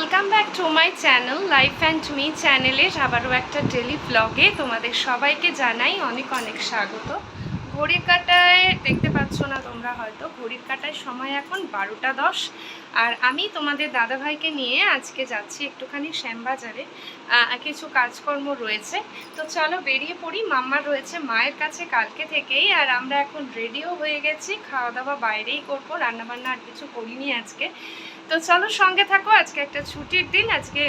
Welcome back to my channel life and me চ্যানেলের আবারও একটা ডেলি ব্লগে তোমাদের সবাইকে জানাই অনেক অনেক স্বাগত। ঘড়ির কাটায় দেখতে পাচ্ছ না তোমরা হয়তো, ঘড়ির কাটায় সময় এখন বারোটা দশ। আর আমি তোমাদের দাদাভাইকে নিয়ে আজকে যাচ্ছি একটুখানি শ্যামবাজারে। কিছু কাজকর্ম রয়েছে। তো চলো বেরিয়ে পড়ি। মাম্মা রয়েছে মায়ের কাছে কালকে থেকেই। আর আমরা এখন রেডিও হয়ে গেছি। খাওয়া দাওয়া বাইরেই করব। রান্নাবান্না আর কিছু করিনি আজকে। তো চলো সঙ্গে থাকো। আজকে একটা ছুটির দিন। আজকে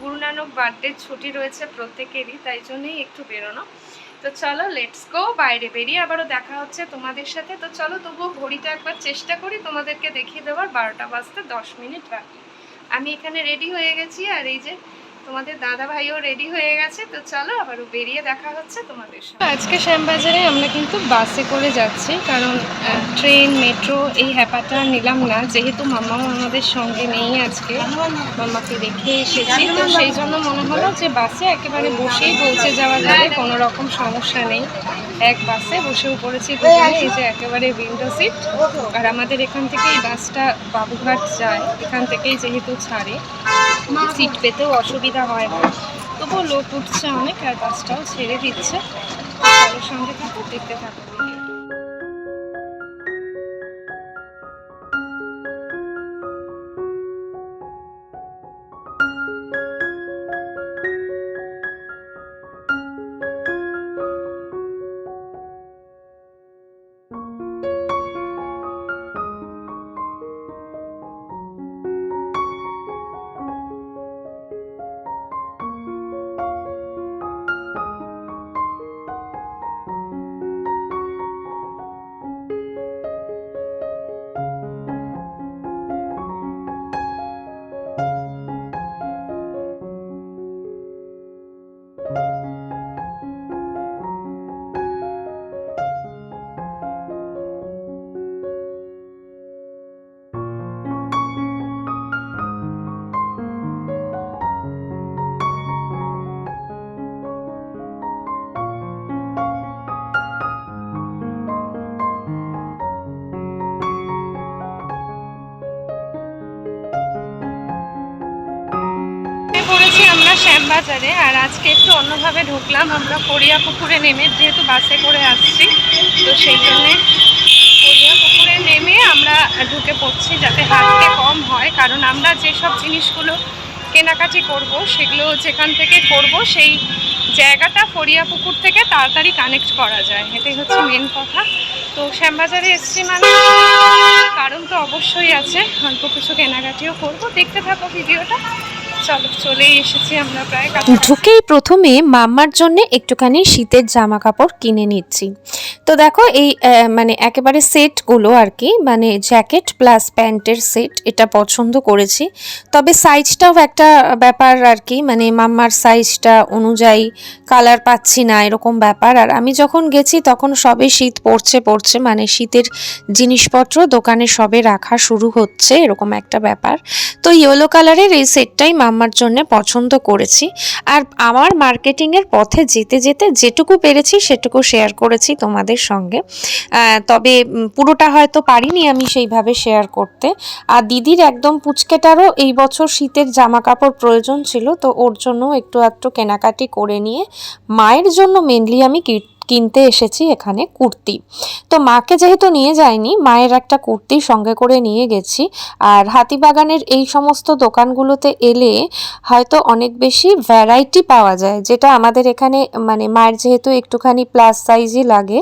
গুরু নানক বার্থডে ছুটি রয়েছে প্রত্যেকেরই। তাই জন্যই একটু বেরোনো। তো চলো লেটস গো বাইরে বেরিয়ে আবারও দেখা হচ্ছে তোমাদের সাথে। তো চলো, তবুও ঘড়িটা একবার চেষ্টা করি তোমাদেরকে দেখিয়ে দেওয়ার। বারোটা বাজতে দশ মিনিট বাকি। আমি এখানে রেডি হয়ে গেছি আর এই যে তোমাদের দাদা ভাইও রেডি হয়ে গেছে, তো চলো আবারও বেরিয়ে দেখা হচ্ছে তোমাদের সাথে আজকে শ্যামবাজারে আমরা কিন্তু বাসে করে যাচ্ছি, কারণ ট্রেন, মেট্রো এই হ্যাপাটা নিলাম না, যেহেতু মাম্মা আমাদের সঙ্গে নেই আজকে মাম্মাকে রেখে এসেছি, তো সেই জন্য মনে হলো যে বাসে একেবারে বসেই পৌঁছে যাওয়া যাবে, কোনো রকম সমস্যা নেই। এক বাসে বসেও পড়েছি এই যে একেবারে উইন্ডো সিট আর আমাদের এখান থেকে এই বাসটা বাবুঘাট যায়, এখান থেকেই যেহেতু ছাড়ে। সিট পেতেও অসুবিধা হয় না। তবুও লোক উঠছে অনেক আর বাসটাও ছেড়ে দিচ্ছে। সঙ্গে থাকো, দেখতে থাকো। শ্যামবাজারে আর আজকে একটু অন্যভাবে ঢুকলাম। আমরা করিয়া পুকুরে নেমে, যেহেতু বাসে করে আসছি, তো সেই জন্যে করিয়া পুকুরে নেমে আমরা ঢুকে পড়ছি যাতে হাঁটতে কম হয়। কারণ আমরা যেসব জিনিসগুলো কেনাকাটি করব, সেগুলো যেখান থেকে করব, সেই জায়গাটা ফরিয়া পুকুর থেকে তাড়াতাড়ি কানেক্ট করা যায়। এটাই হচ্ছে মেন কথা। তো শ্যামবাজারে এসছি মানে কারণ তো অবশ্যই আছে। অল্প কিছু কেনাকাটিও করব। দেখতে থাকো ভিডিওটা। ঢুকেই প্রথমে মাম্মার জন্য একটুখানি শীতের জামা কাপড় কিনে নিচ্ছি। তো দেখো এই মানে একেবারে সেটগুলো আর কি মানে জ্যাকেট প্লাস প্যান্টের সেট এটা পছন্দ করেছি। তবে সাইজটাও একটা ব্যাপার আর কি মানে মাম্মার সাইজটা অনুযায়ী কালার পাচ্ছি না, এরকম ব্যাপার। আর আমি যখন গেছি তখন সবে শীত পড়ছে পড়ছে মানে শীতের জিনিসপত্র দোকানে সবে রাখা শুরু হচ্ছে, এরকম একটা ব্যাপার। তো ইয়েলো কালারের এই সেটটাই মাম্মার জন্য পছন্দ করেছি। আর আমার মার্কেটিংয়ের পথে যেতে যেতে যেটুকু পেরেছি সেটুকু শেয়ার করেছি তোমাদের সঙ্গে। তবে পুরোটা হয়তো পারিনি আমি সেইভাবে শেয়ার করতে। আর দিদির একদম পুচকেটারও এই বছর শীতের জামা কাপড় প্রয়োজন ছিল, তো ওর জন্য একটু একটু কেনাকাটি করে নিয়ে, মায়ের জন্য মেনলি আমি কি- কিনতে এসেছি এখানে কুর্তি। তো মাকে যেহেতু নিয়ে যাইনি, মায়ের একটা কুর্তি সঙ্গে করে নিয়ে গেছি। আর হাতিবাগানের এই সমস্ত দোকানগুলোতে এলে হয়তো অনেক বেশি ভ্যারাইটি পাওয়া যায়, যেটা আমাদের এখানে মানে মায়ের যেহেতু একটুখানি প্লাস সাইজই লাগে,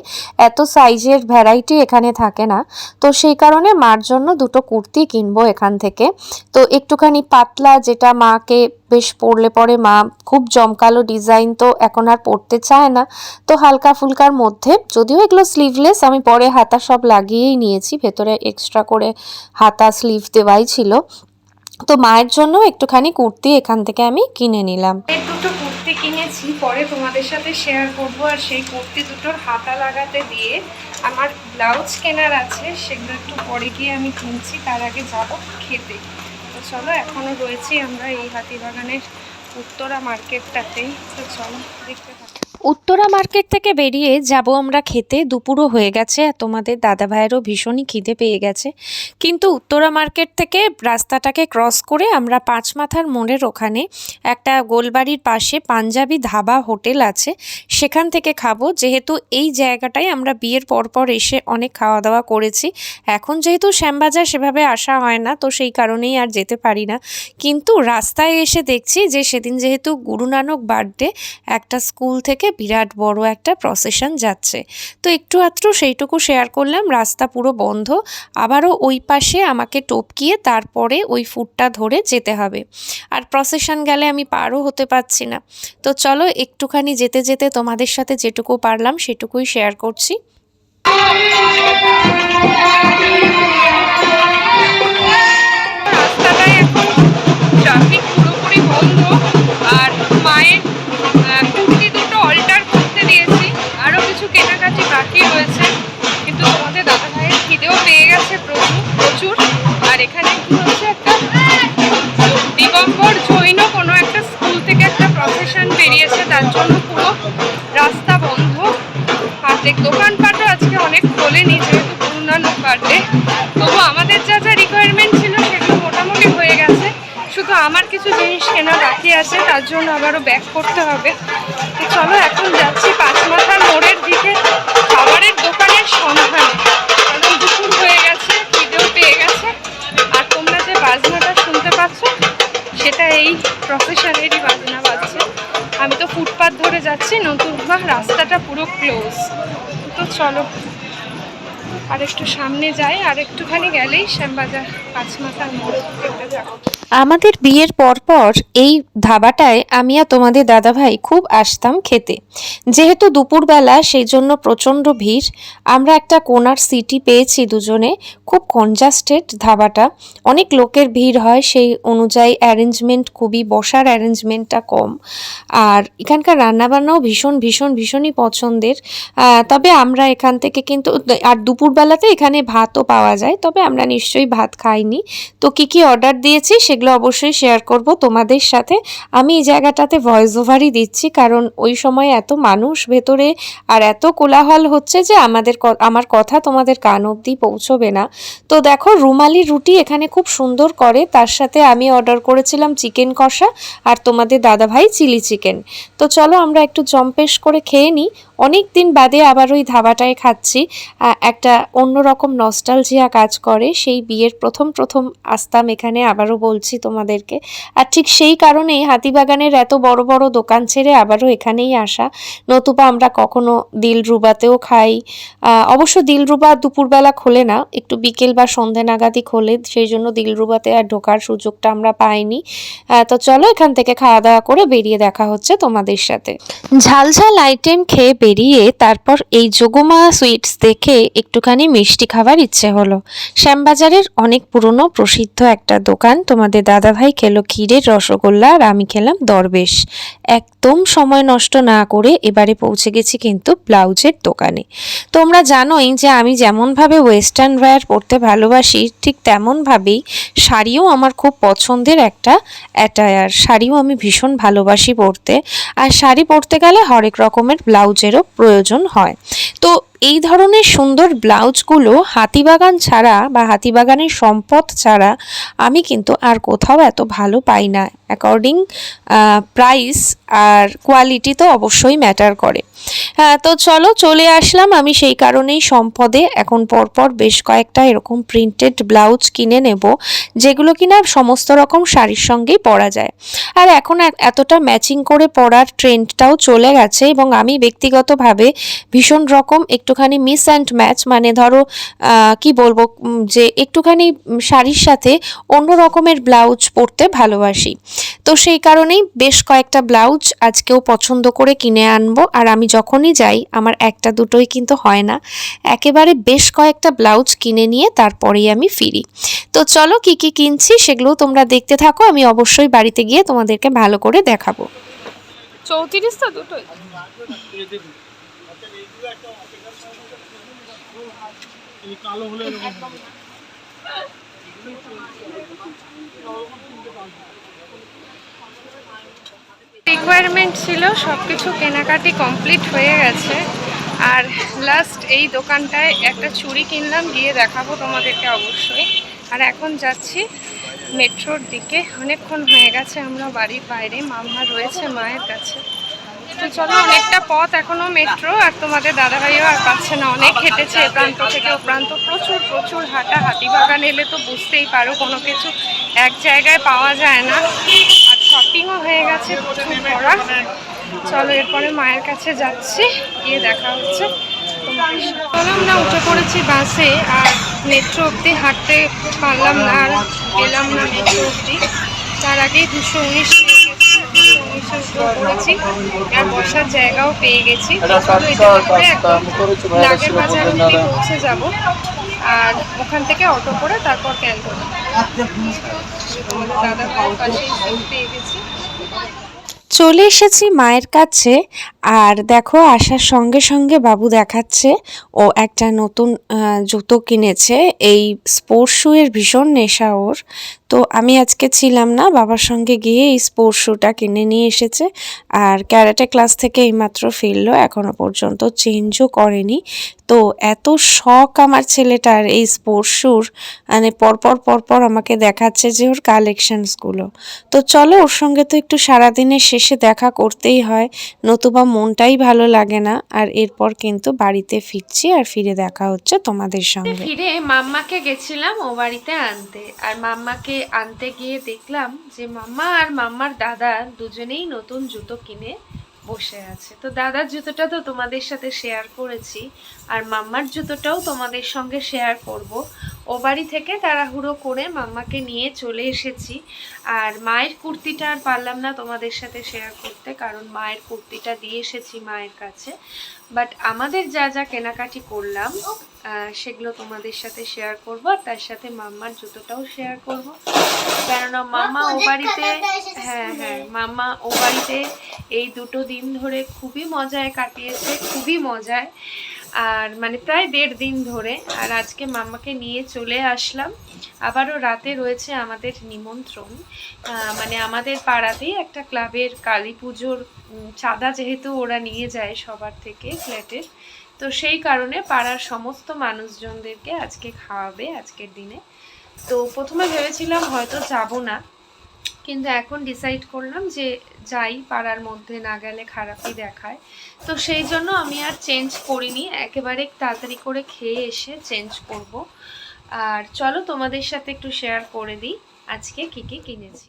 এত সাইজের ভ্যারাইটি এখানে থাকে না। তো সেই কারণে মার জন্য দুটো কুর্তি কিনবো এখান থেকে। তো একটুখানি পাতলা যেটা মাকে বেশ পরলে পরে মা, খুব জমকালো ডিজাইন তো এখন আর পরতে চায় না। তো হালকা ফুলকার মধ্যে, যদিও এগুলো স্লিভলেস আমি পরে হাতা সব লাগিয়েই নিয়েছি, ভেতরে এক্সট্রা করে হাতা স্লিভ দেওয়াই ছিল। তো মায়ের জন্য একটুখানি কুর্তি এখান থেকে আমি কিনে নিলাম। দুটো কুর্তি কিনেছি, পরে তোমাদের সাথে শেয়ার করব, আর সেই কুর্তি দুটোর হাতা লাগাতে দিয়ে আমার ব্লাউজ কেনার আছে, সেগুলো একটু পরে গিয়ে আমি কিনছি, তার আগে যাব খেতে। চলো এখনও রয়েছি আমরা এই হাতিবাগানের উত্তরা মার্কেটটাতেই। তো চলো দেখতে উত্তরা মার্কেট থেকে বেরিয়ে যাব আমরা খেতে। দুপুরও হয়ে গেছে আর তোমাদের দাদা ভাইয়েরও ভীষণই খিদে পেয়ে গেছে। কিন্তু উত্তরা মার্কেট থেকে রাস্তাটাকে ক্রস করে আমরা পাঁচ মাথার মোড়ের ওখানে একটা গোলবাড়ির পাশে পাঞ্জাবি ধাবা হোটেল আছে। সেখান থেকে খাব। যেহেতু এই জায়গাটায় আমরা বিয়ের পরপর এসে অনেক খাওয়া দাওয়া করেছি। এখন যেহেতু শ্যামবাজার সেভাবে আসা হয় না, তো সেই কারণেই আর যেতে পারি না। কিন্তু রাস্তায় এসে দেখছি যে সেদিন যেহেতু গুরু নানক বার্থডে একটা স্কুল থেকে বিরাট বড় একটা প্রসেশন যাচ্ছে। তো একটু আধটু সেইটুকু শেয়ার করলাম, রাস্তা পুরো বন্ধ, আবারও ওই পাশে আমাকে টপকিয়ে তারপরে ওই ফুটটা ধরে যেতে হবে। আর প্রসেশন গেলে আমি পারও হতে পারছি না। তো চলো একটুখানি যেতে যেতে তোমাদের সাথে যেটুকু পারলাম সেটুকুই শেয়ার করছি। এখন ট্রাফিক পুরোপুরি বন্ধ, আর মায়ের বাকি রয়েছে? কিন্তু তোমাদের দাদা ভাইয়ের খিদেও পেয়ে গেছে প্রচুর প্রচুর। আর এখানে কি হচ্ছে একটা দিগম্বর জৈন কোনো একটা স্কুল থেকে একটা প্রফেশন বেরিয়েছে, তার জন্য পুরো রাস্তা বন্ধ। আর দেখ দোকানপাটও আজকে অনেক খোলেনি, যেহেতু নানক বার্থডে তবু আমাদের যা যা রিকোয়ারমেন্ট ছিল সেগুলো মোটামুটি হয়ে গেছে। শুধু আমার কিছু জিনিস কেনা বাকি আছে, তার জন্য আবারও ব্যাক করতে হবে। চলো এখন যাচ্ছি পাঁচমাথার মোড়ের দিকে। সন্ধানে কারণ দুপুর হয়ে গেছে, খিদেও পেয়ে গেছে। আর তোমরা যে বাজনাটা শুনতে পাচ্ছ, সেটা এই প্রফেশনেরই বাজনা বাজছে। আমি তো ফুটপাথ ধরে যাচ্ছি নতুবা রাস্তাটা পুরো ক্লোজ তো চলো আর একটু সামনে যাই আর একটুখানি গেলেই শ্যামবাজার, পাঁচমাথার মোড়। দেখতে যাব আমাদের বিয়ের পরপর এই ধাবাটায় আমি আর তোমাদের দাদাভাই খুব আসতাম খেতে। যেহেতু দুপুরবেলা সেই জন্য প্রচণ্ড ভিড়, আমরা একটা কোনার সিটি পেয়েছি দুজনে, খুব কনজাস্টেড ধাবাটা। অনেক লোকের ভিড় হয়, সেই অনুযায়ী অ্যারেঞ্জমেন্ট খুবই, বসার অ্যারেঞ্জমেন্টটা কম। আর এখানকার রান্নাবান্নাও ভীষণ ভীষণ, ভীষণই পছন্দের। তবে আমরা এখান থেকে কিন্তু, আর দুপুরবেলাতে এখানে ভাতও পাওয়া যায়, তবে আমরা নিশ্চয়ই ভাত খাইনি। তো কি কি অর্ডার দিয়েছি সেগুলো অবশ্যই শেয়ার করব তোমাদের সাথে। আমি এই জায়গাটাতে ভয়েস ওভারই দিচ্ছি, কারণ ওই সময় এত মানুষ ভেতরে আর এত কোলাহল হচ্ছে যে আমাদের আমার কথা তোমাদের কান অবধি পৌঁছবে না। তো দেখো, রুমালি রুটি এখানে খুব সুন্দর করে, তার সাথে আমি অর্ডার করেছিলাম চিকেন কষা আর তোমাদের দাদাভাই চিলি চিকেন তো চলো আমরা একটু জম্পেশ করে খেয়ে নিই। অনেক দিন বাদে আবার ওই ধাবাটায় খাচ্ছি। একটা অন্যরকম নস্টালজিয়া কাজ করে। সেই বিয়ের প্রথম প্রথম আসতাম এখানে আবারও বলছি তোমাদেরকে। আর ঠিক সেই কারণেই হাতিবাগানের এত বড় বড় দোকান ছেড়ে আবারও এখানেই আসা। নতুবা আমরা কখনো দিলরুবাতেও খাই। অবশ্য দিলরুবা দুপুরবেলা খোলে না, একটু বিকেল বা সন্ধে নাগাদই খোলে। সেই জন্য দিলরুবাতে আর ঢোকার সুযোগটা আমরা পাইনি। তো চলো এখান থেকে খাওয়া দাওয়া করে বেরিয়ে দেখা হচ্ছে তোমাদের সাথে। ঝাল ঝাল আইটেম খেয়ে বেরিয়ে তারপর এই যোগমা সুইটস দেখে একটুখানি মিষ্টি খাবার ইচ্ছে হলো। শ্যামবাজারের অনেক পুরনো প্রসিদ্ধ একটা দোকান তোমাদের দাদাভাই খেলো ক্ষীরের রসগোল্লা আর আমি খেলাম দরবেশ। একদম সময় নষ্ট না করে এবারে পৌঁছে গেছি কিন্তু ব্লাউজের দোকানে। তোমরা জানোই যে আমি যেমনভাবে ওয়েস্টার্ন ওয়্যার পরতে ভালোবাসি, ঠিক তেমনভাবেই শাড়িও আমার খুব পছন্দের একটা অ্যাটায়ার। শাড়িও আমি ভীষণ ভালোবাসি পরতে। আর শাড়ি পরতে গেলে হরেক রকমের ব্লাউজেরও প্রয়োজন হয়। তো এই ধরনের সুন্দর ব্লাউজগুলো হাতিবাগান ছাড়া বা হাতিবাগানের সম্পদ ছাড়া আমি কিন্তু আর কোথাও এত ভালো পাই না। অ্যাকর্ডিং প্রাইস আর কোয়ালিটি তো অবশ্যই ম্যাটার করে। হ্যাঁ তো চলো চলে আসলাম আমি সেই কারণেই সম্পদে। এখন পরপর বেশ কয়েকটা এরকম প্রিন্টেড ব্লাউজ কিনে নেব, যেগুলো কিনা সমস্ত রকম শাড়ির সঙ্গেই পরা যায়। আর এখন এতটা ম্যাচিং করে পরার ট্রেন্ডটাও চলে গেছে এবং আমি ব্যক্তিগতভাবে ভীষণ রকম একটুখানি মিস অ্যান্ড ম্যাচ মানে ধরো কি বলব যে একটুখানি শাড়ির সাথে অন্য রকমের ব্লাউজ পরতে ভালোবাসি। তো সেই কারণেই বেশ কয়েকটা ব্লাউজ আজকেও পছন্দ করে কিনে আনব, আর আমি যখনই যাই, আমার একটা দুটোই কিন্তু হয় না। একেবারে বেশ কয়েকটা ব্লাউজ কিনে নিয়ে তারপরেই আমি ফিরি। তো চলো, কি কি কিনছি সেগুলো তোমরা দেখতে থাকো, আমি অবশ্যই বাড়িতে গিয়ে তোমাদেরকে ভালো করে দেখাবো। চৌত্রিশ দুটোই। কালো হলে এরকম রিকোয়ারমেন্ট ছিল সব কিছু কেনাকাটি কমপ্লিট হয়ে গেছে। আর লাস্ট এই দোকানটায় একটা চুড়ি কিনলাম গিয়ে দেখাবো তোমাদেরকে অবশ্যই। আর এখন যাচ্ছি মেট্রোর দিকে। অনেকক্ষণ হয়ে গেছে আমরা বাড়ির বাইরে। মামা রয়েছে মায়ের কাছে। তো চলো, অনেকটা পথ এখনও মেট্রো আর তোমাদের দাদাভাইও আর পাচ্ছে না। অনেক হেঁটেছে প্রান্ত থেকে ও প্রান্ত। প্রচুর প্রচুর হাঁটা হাতিবাগান এলে তো বুঝতেই পারো, কোনো কিছু এক জায়গায় পাওয়া যায় না। আর শপিংও হয়ে গেছে, প্রচুর করা। চলো, এরপরে মায়ের কাছে যাচ্ছি, গিয়ে দেখা হচ্ছে। চলো, আমরা উঠে পড়েছি বাসে, আর মেট্রো অবধি হাঁটতে পারলাম না, আর গেলাম না মেট্রো অবধি। তার আগেই দুশো উনিশ উনিশে উঠে আর বসার জায়গাও পেয়ে গেছি। নাগের বাজার অবধি পৌঁছে যাব। আর ওখান থেকে অটো করে তারপর ক্যান্টন তোমাদের দাদা পাশেই পেয়ে গেছি। চলে এসেছি মায়ের কাছে। আর দেখো, আসার সঙ্গে সঙ্গে বাবু দেখাচ্ছে, ও একটা নতুন জুতো কিনেছে, এই স্পোর্টস শুয়ের ভীষণ নেশা ওর। তো আমি আজকে ছিলাম না, বাবার সঙ্গে গিয়ে এই স্পোর্টস শুটা কিনে নিয়ে এসেছে। আর ক্যারাটে ক্লাস থেকে এইমাত্র ফিরলো, এখনও পর্যন্ত চেঞ্জও করেনি। তো এত শখ আমার ছেলেটার এই স্পোর্টস শুর মানে পরপর পরপর আমাকে দেখাচ্ছে যে ওর কালেকশনসগুলো তো চলো ওর সঙ্গে তো একটু সারাদিনের শেষে দেখা করতেই হয় নতুবা মনটাই ভালো লাগে না। আর এরপর কিন্তু বাড়িতে ফিরছি আর ফিরে দেখা হচ্ছে তোমাদের সঙ্গে। ফিরে মাম্মাকে গেছিলাম ও বাড়িতে আনতে। আর মাম্মাকে আনতে গিয়ে দেখলাম যে মাম্মা আর মাম্মার দাদা দুজনেই নতুন জুতো কিনে বসে আছে। তো দাদার জুতোটা তো তোমাদের সাথে শেয়ার করেছি, আর মাম্মার জুতোটাও তোমাদের সঙ্গে শেয়ার করব। ও বাড়ি থেকে তাড়াহুড়ো করে মাম্মাকে নিয়ে চলে এসেছি, আর মায়ের কুর্তিটা আর পারলাম না তোমাদের সাথে শেয়ার করতে, কারণ মায়ের কুর্তিটা দিয়ে এসেছি মায়ের কাছে। বাট আমাদের যা যা কেনাকাটি করলাম সেগুলো তোমাদের সাথে শেয়ার করব আর তার সাথে মাম্মার জুতোটাও শেয়ার করব। কেননা মাম্মা ও বাড়িতে হ্যাঁ হ্যাঁ মাম্মা ও বাড়িতে এই দুটো দিন ধরে খুবই মজায় কাটিয়েছে খুবই মজায়। আর মানে প্রায় দেড় দিন ধরে আর আজকে মাম্মাকে নিয়ে চলে আসলাম। আবারও রাতে রয়েছে আমাদের নিমন্ত্রণ। মানে আমাদের পাড়াতেই একটা ক্লাবের কালী পুজোর চাঁদা যেহেতু ওরা নিয়ে যায় সবার থেকে ফ্ল্যাটের তো সেই কারণে পাড়ার সমস্ত মানুষজনদেরকে আজকে খাওয়াবে আজকের দিনে। তো প্রথমে ভেবেছিলাম হয়তো যাব না, কিন্তু এখন ডিসাইড করলাম যে যাই, পাড়ার মধ্যে না গেলে খারাপই দেখায়। তো সেই জন্য আমি আর চেঞ্জ করিনি, একেবারে তাড়াতাড়ি করে খেয়ে এসে চেঞ্জ করব। আর চলো তোমাদের সাথে একটু শেয়ার করে দিই, আজকে কী কী কিনেছি।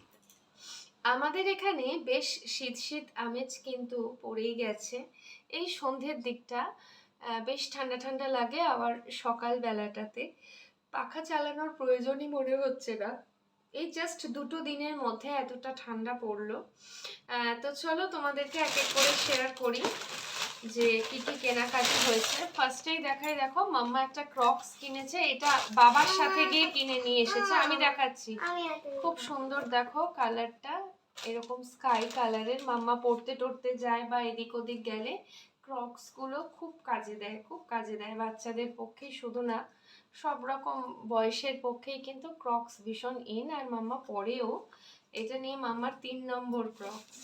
আমাদের এখানে বেশ শীত শীত আমেজ কিন্তু পড়েই গেছে। এই সন্ধ্যের দিকটা বেশ ঠান্ডা ঠান্ডা লাগে আবার সকাল বেলাটাতে পাখা চালানোর প্রয়োজনই মনে হচ্ছে না। এই জাস্ট দুটো দিনের মধ্যে এতটা ঠান্ডা পড়ল। তো চলো তোমাদেরকে এক এক করে শেয়ার করি যে কি কি কেনাকাটি হয়েছে। ফার্স্টেই দেখাই দেখো মাম্মা একটা ক্রক্স কিনেছে এটা বাবার সাথে গিয়ে কিনে নিয়ে এসেছে। আমি দেখাচ্ছি। খুব সুন্দর দেখো কালারটা এরকম স্কাই কালারের মাম্মা পড়তে টড়তে যায় বা এদিক ওদিক গেলে। ক্রক্সগুলো খুব কাজে দেয়, খুব কাজে দেয় বাচ্চাদের পক্ষে শুধু না, সব রকম বয়সের পক্ষেই কিন্তু ক্রক্স ভীষণ ইন আর মাম্মা পরেও। এটা নিয়ে মাম্মার তিন নম্বর ক্রক্স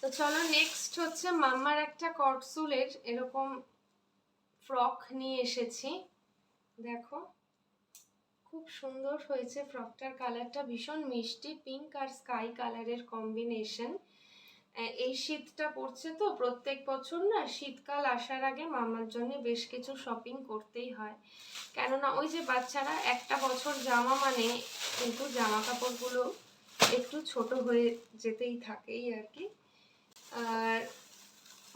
তো চলো নেক্সট হচ্ছে মাম্মার একটা কটসুলের এরকম ফ্রক নিয়ে এসেছি। দেখো, খুব সুন্দর হয়েছে ফ্রকটার কালারটা ভীষণ মিষ্টি পিঙ্ক আর স্কাই কালারের কম্বিনেশন এই শীতটা পড়ছে তো, প্রত্যেক বছর না শীতকাল আসার আগে মামার জন্য বেশ কিছু শপিং করতেই হয়। কেননা ওই যে বাচ্চারা একটা বছর জামা মানে কিন্তু জামা কাপড়গুলো একটু ছোট হয়ে যেতেই থাকেই আর কি। আর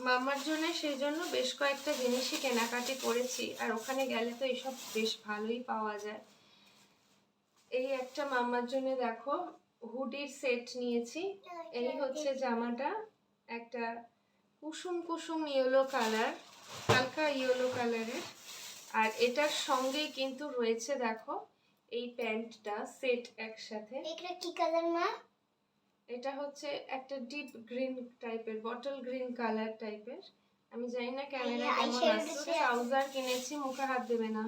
মামার জন্য সেই জন্য বেশ কয়েকটা জিনিসই কেনাকাটি করেছি, আর ওখানে গেলে তো এসব বেশ ভালোই পাওয়া যায়। এই একটা মামার জন্য দেখো হুডির সেট নিয়েছি। এই হচ্ছে জামাটা। একটা কুসুম কুসুম ইয়েলো কালার হালকা ইয়েলো কালারের। আর এটার সঙ্গেই কিন্তু রয়েছে দেখো এই প্যান্টটা সেট একসাথে। এটা কি কালার মা? এটা হচ্ছে একটা ডিপ গ্রিন টাইপের বটল গ্রিন কালার টাইপের। আমি জানি না ক্যামেরা কেমন আসছে ট্রাউজার কিনেছি মুখে হাত দেবে না।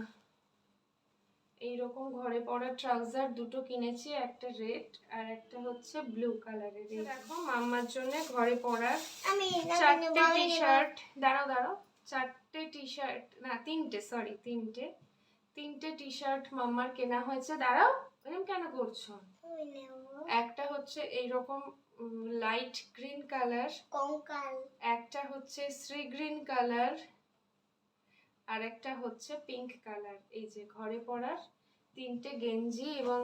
এইরকম ঘরে পরা ট্রাউজার দুটো কিনেছি একটা রেড আর একটা হচ্ছে ব্লু কালারের দেখো মাম্মার জন্য ঘরে পরার আমি চারটে টি শার্ট দাঁড়াও দাঁড়াও। চারটে টি শার্ট না তিনটে সরি তিনটে। তিনটে টি শার্ট মাম্মার কেনা হয়েছে দাঁড়াও এরকম কেন করছ? একটা হচ্ছে এইরকম লাইট গ্রিন কালার একটা হচ্ছে শ্রী গ্রিন কালার আর একটা হচ্ছে পিঙ্ক কালার এই যে ঘরে পরার তিনটে গেঞ্জি এবং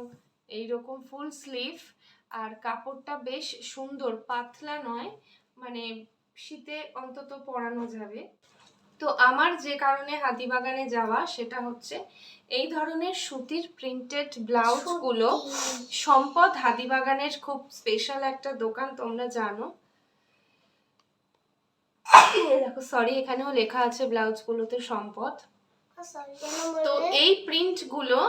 এই রকম ফুল স্লিভ আর কাপড়টা বেশ সুন্দর পাতলা নয় মানে শীতে অন্তত পরানো যাবে। তো আমার যে কারণে হাতিবাগানে যাওয়া সেটা হচ্ছে এই ধরনের সুতির প্রিন্টেড ব্লাউজগুলো সম্পদ হাতিবাগানের খুব স্পেশাল একটা দোকান তোমরা জানো। এই দেখো সরি এখানেও লেখা আছে ব্লাউজগুলোতে সম্পদ। তো এই প্রিন্টগুলো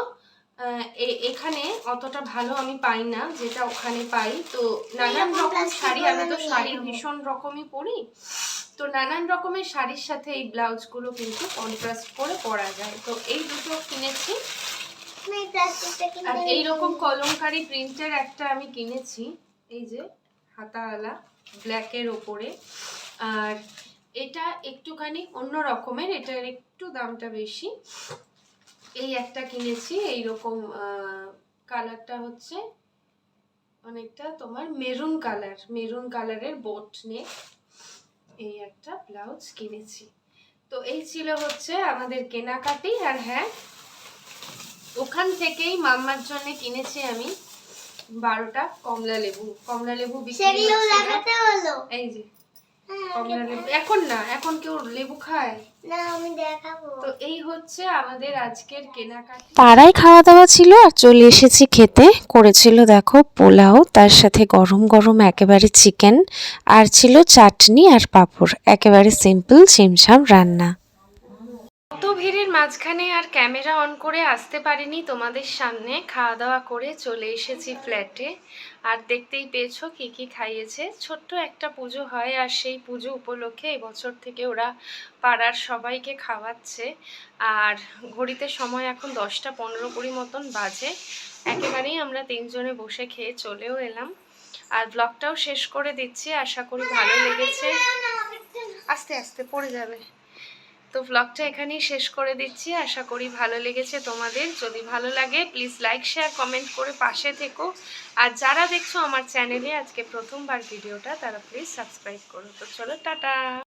এখানে অতটা ভালো আমি পাই না যেটা ওখানে পাই। তো নানান রকম শাড়ি আমি তো শাড়ি ভীষণ রকমই পরি। তো নানান রকমের শাড়ির সাথে এই ব্লাউজগুলো কিন্তু কন্ট্রাস্ট করে পরা যায়। তো এই দুটো কিনেছি। আর এইরকম কলমকারি প্রিন্টের একটা আমি কিনেছি এই যে হাতাওয়ালা ব্ল্যাকের ওপরে। আর এটা একটুখানি অন্য রকমের এটার একটু দামটা বেশি। এই একটা কিনেছি এইরকম কালারটা হচ্ছে অনেকটা তোমার মেরুন কালার মেরুন কালারের বোট নেক এই একটা ব্লাউজ কিনেছি। তো এই ছিল হচ্ছে আমাদের কেনাকাটি আর হ্যাঁ ওখান থেকেই মাম্মার জন্য কিনেছি আমি বারোটা কমলা লেবু কমলা লেবু বিক্রি এই যে। এখন না এখন কেউ লেবু খায়? না তো এই হচ্ছে আমাদের আজকের কেনাকাটি। তারাই খাওয়া দাওয়া ছিল আর চলে এসেছি খেতে। করেছিল দেখো পোলাও তার সাথে গরম গরম একেবারে চিকেন আর ছিল চাটনি আর পাঁপড়। একেবারে সিম্পল ছিমছাম রান্না। অত ভিড়ের মাঝখানে আর ক্যামেরা অন করে আসতে পারিনি তোমাদের সামনে। খাওয়া দাওয়া করে চলে এসেছি ফ্ল্যাটে আর দেখতেই পেয়েছ কি কি খাইয়েছে। ছোট্ট একটা পুজো হয় আর সেই পুজো উপলক্ষে এবছর থেকে ওরা পাড়ার সবাইকে খাওয়াচ্ছে। আর ঘড়িতে সময় এখন দশটা পনেরো কুড়ি মতন বাজে। একেবারেই আমরা তিনজনে বসে খেয়ে চলেও এলাম। আর ব্লগটাও শেষ করে দিচ্ছি। আশা করি ভালো লেগেছে। আস্তে আস্তে, পড়ে যাবে। তো ব্লগটা এখানেই শেষ করে দিচ্ছি। আশা করি ভালো লেগেছে তোমাদের। যদি ভালো লাগে প্লিজ লাইক শেয়ার কমেন্ট করে পাশে থেকো। আর যারা দেখছ আমার চ্যানেলে আজকে প্রথমবার ভিডিওটা, তারা প্লিজ সাবস্ক্রাইব করো। তো চলো, টাটা!